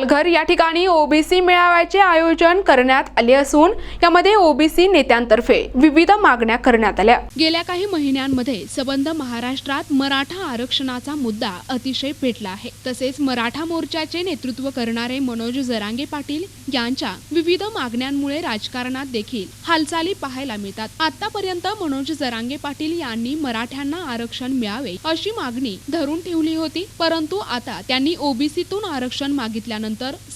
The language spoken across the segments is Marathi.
पालघर या ठिकाणी ओबीसी मेळाव्याचे आयोजन करण्यात आले असून यामध्ये ओबीसी नेत्यांतर्फे विविध मागण्या करण्यात आल्या. गेल्या काही महिन्यांमध्ये सबंध महाराष्ट्रात मराठा आरक्षणाचा मुद्दा अतिशय पेटला आहे. तसेच मराठा मोर्चाचे नेतृत्व करणारे मनोज जरांगे पाटील यांच्या विविध मागण्यांमुळे राजकारणात देखील हालचाली पाहायला मिळतात. आतापर्यंत मनोज जरांगे पाटील यांनी मराठ्यांना आरक्षण मिळावे अशी मागणी धरून ठेवली होती परंतु आता त्यांनी ओबीसीतून आरक्षण मागितल्यानंतर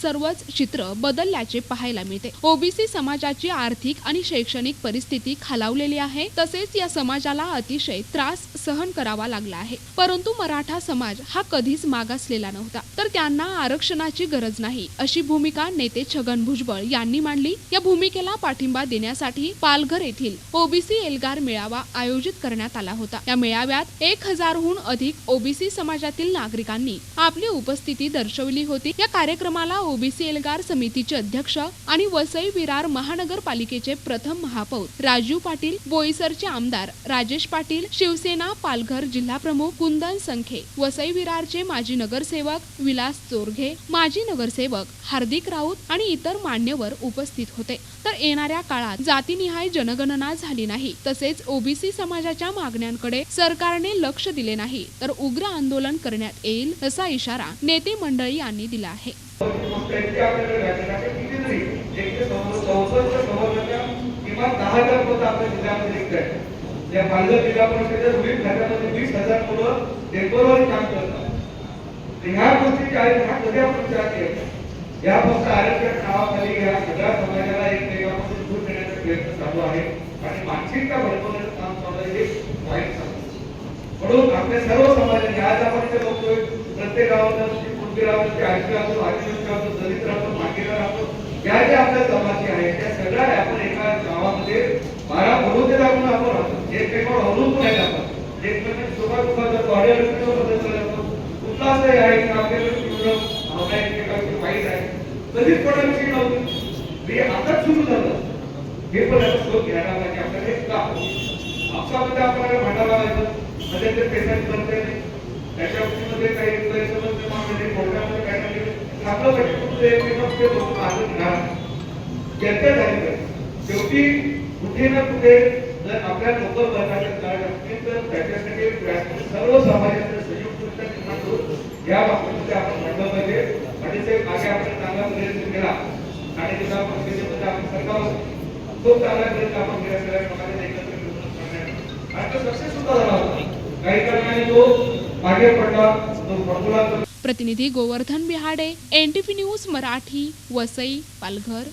सर्वच चित्र बदलल्याचे पाहायला मिळते. ओबीसी समाजाची आर्थिक आणि शैक्षणिक परिस्थिती खालावलेली आहे. तसेच या समाजाला अतिशय त्रास सहन करावा लागला आहे. परंतु मराठा समाज हा कधीच मागासलेला नव्हता. तर त्यांना आरक्षणाची गरज नाही अशी भूमिका नेते छगन भुजबळ यांनी मांडली. या भूमिकेला पाठिंबा देण्यासाठी पालघर येथील ओबीसी एल्गार मेळावा आयोजित करण्यात आला होता. या मेळाव्यात एक हजारहून अधिक ओबीसी समाजातील नागरिकांनी आपली उपस्थिती दर्शवली होती. या कार्यक्रमाला ओबीसी एल्गार समितीचे अध्यक्ष आणि वसई विरार महानगरपालिकेचे प्रथम महापौर राजू पाटील बोईसरचे आमदार राजेश पाटील शिवसेना पालघर जिल्हा प्रमुख कुंदन संखे वसई विरारचे माजी नगरसेवक विलास चोरघे माजी नगरसेवक हार्दिक राऊत आणि इतर मान्यवर उपस्थित होते. तर येणाऱ्या काळात जातीनिहाय जनगणना झाली नाही तसेच ओबीसी समाजाच्या मागण्यांकडे सरकारने लक्ष दिले नाही तर उग्र आंदोलन करण्यात येईल असा इशारा नेते मंडळी यांनी दिला आहे. या पालघर जिल्हा परिषदेच्या विविध वीस हजार मुलं काम करतात ह्या गोष्टी ह्या कधी आपण विचार केला या फक्त आरक्षण नावाखाली या सगळ्या समाजाला एकमेकांपासून दूर नेण्याचा प्रयत्न चालू आहे आणि मानसिकता भडकवण्याचं काम चालू आहे हे वाईट सांगतो म्हणून आपल्या सर्व समाजाने आज आपण इथे बघतोय गावात कोणती गावाची आदिवासी दलित ज्या आपल्या जमाती आहेत त्या सगळ्या आपण एका गावामध्ये बारा बरोबर आपण आपण राहतो. एकमेकावर अवलंबून आपण कुठला असं आहे की आपल्याला तीव्र भावना एकमेकांची वाईट आहे. कधीच कोणाविषयी नव्हती. हे आताच सुरू झालं. हे पण आता शोध घ्यायला पाहिजे आपल्याला हे का आपसामध्ये आपल्याला भांडायला लागायचं मध्ये ते पेशंट करते त्याच्या बाबतीमध्ये काही गैरसमज निर्माण झाले कोर्टामध्ये काय झाले आपलं पाहिजे फक्त एकमेकांमध्ये बसून मागून चर्चा झाली पाहिजे शेवटी कुठे ना कुठे जर आपल्या नोकर वर्गाच्या काळ असतील तर त्याच्यासाठी व्यासपीठ सर्व समाजाचं संयुक्त निर्माण करून या बाबतीमध्ये आपण म्हटलं पाहिजे आणि ते मागे आपण चांगला प्रयत्न केला आणि जिल्हा परिषदेमध्ये आपण सरकार खूप चांगला प्रयत्न आपण केला सगळ्या समाजाने एकत्र मिळून आणि तो सक्सेस सुद्धा झाला होता काही कारणाने तो मागे पडला तो फॉर्म्युला प्रतिनिधी गोवर्धन बिहाडे एनटीव्ही न्यूज मराठी वसई पालघर.